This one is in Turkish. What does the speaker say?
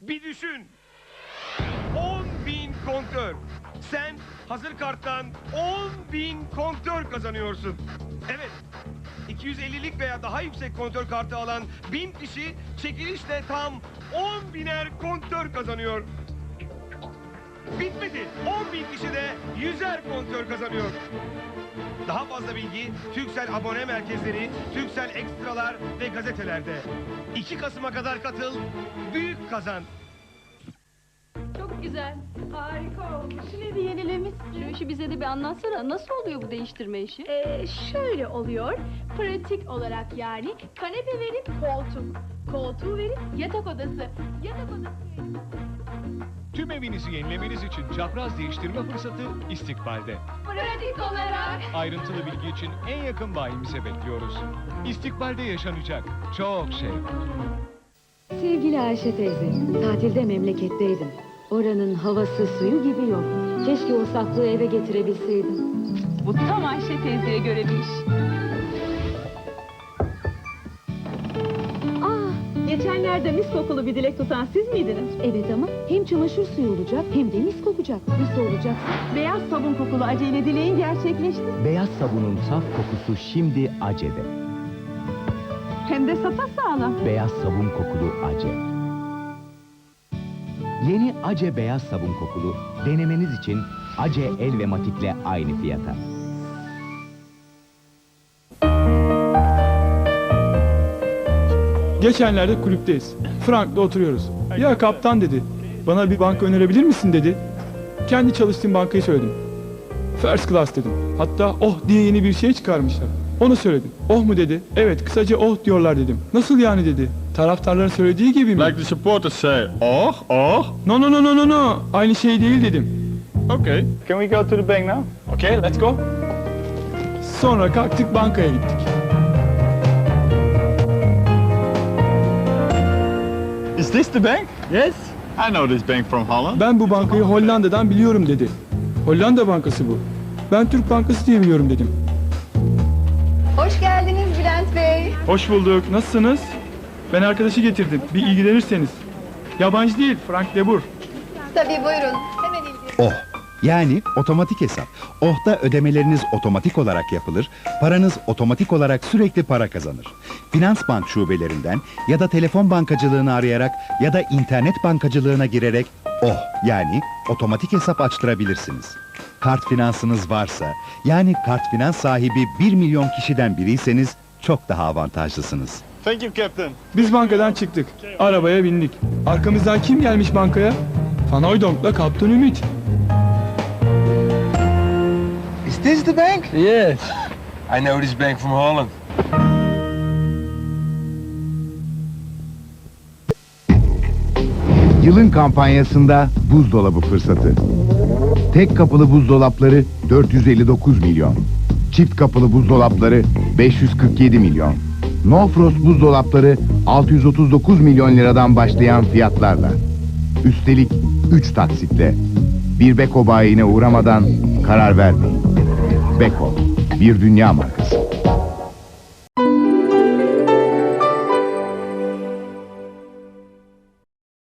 düşün. 10 bin kontör. Sen hazır karttan 10 bin kontör kazanıyorsun. Evet. 250'lik veya daha yüksek kontör kartı alan 1000 kişi çekilişle tam 10 biner kontör kazanıyor. Bitmedi. 10 bin kişi de 100'er kontör kazanıyor. Daha fazla bilgi Türksel abone merkezleri, Türksel ekstralar ve gazetelerde. 2 Kasım'a kadar katıl, büyük kazan. Çok güzel. Harika olmuş. Ne bir yenilemiş. Şu işi bize de bir anlatsana. Nasıl oluyor bu değiştirme işi? Ee, şöyle oluyor. Pratik olarak yani kanepe verip koltuk. Koltuğu verip yatak odası. Yatak odası verip... Tüm evinizi yenilemeniz için çapraz değiştirme fırsatı istikbalde. Pratik olarak. Ayrıntılı bilgi için en yakın bayimize bekliyoruz. İstikbalde yaşanacak çok şey var. Sevgili Ayşe teyze, tatilde memleketteydim. Oranın havası suyu gibi yok. Keşke o saklı eve getirebilseydim. Bu tam Ayşe teyzeye göre bir iş. Geçenlerde mis kokulu bir dilek tutan siz miydiniz? evet ama hem çamaşır suyu olacak hem de mis kokacak. Nasıl olacak? Beyaz sabun kokulu acele dileğin gerçekleşti. Beyaz sabunun saf kokusu şimdi Ace'de. Hem de sapasağlam. Beyaz sabun kokulu Ace. Yeni Ace beyaz sabun kokulu denemeniz için Ace el ve matikle aynı fiyata. Geçenlerde kulüpteyiz. Frank'la oturuyoruz. Ya kaptan dedi. Bana bir banka önerebilir misin dedi. Kendi çalıştığım bankayı söyledim. First class dedim. Hatta oh diye yeni bir şey çıkarmışlar. Onu söyledim. Oh mu dedi. Evet kısaca oh diyorlar dedim. Nasıl yani dedi. Taraftarların söylediği gibi mi? Like the supporters say, oh, oh. No no no no no no. Aynı şey değil dedim. Okay. Can we go to the bank now? Okay let's go. Sonra kalktık bankaya gittik. This the bank? Yes. I know this bank from Holland. Ben bu bankayı Hollanda'dan biliyorum dedi. Hollanda bankası bu. Ben Türk bankası diye biliyorum dedim. Hoş geldiniz Bülent Bey. Hoş bulduk. Nasılsınız? Ben arkadaşı getirdim. Bir ilgilenirseniz. Yabancı değil, Frank Debur. Tabii buyurun. Hemen ilgili. Oh yani otomatik hesap. Oh'ta ödemeleriniz otomatik olarak yapılır, paranız otomatik olarak sürekli para kazanır. Finans bank şubelerinden ya da telefon bankacılığını arayarak ya da internet bankacılığına girerek oh yani otomatik hesap açtırabilirsiniz. Kart finansınız varsa yani kart finans sahibi 1 milyon kişiden biriyseniz çok daha avantajlısınız. Thank you, Captain. Biz bankadan çıktık. Arabaya bindik. Arkamızdan kim gelmiş bankaya? Van Hooydonk'la Kaptan Ümit. This the bank? Yes. I know this bank from Holland. Yılın kampanyasında buzdolabı fırsatı. Tek kapılı buzdolapları 459 milyon. Çift kapılı buzdolapları 547 milyon. No Frost buzdolapları 639 milyon liradan başlayan fiyatlarla. Üstelik 3 taksitle. Bir Beko bayine uğramadan karar vermeyin. Beko, bir dünya markası.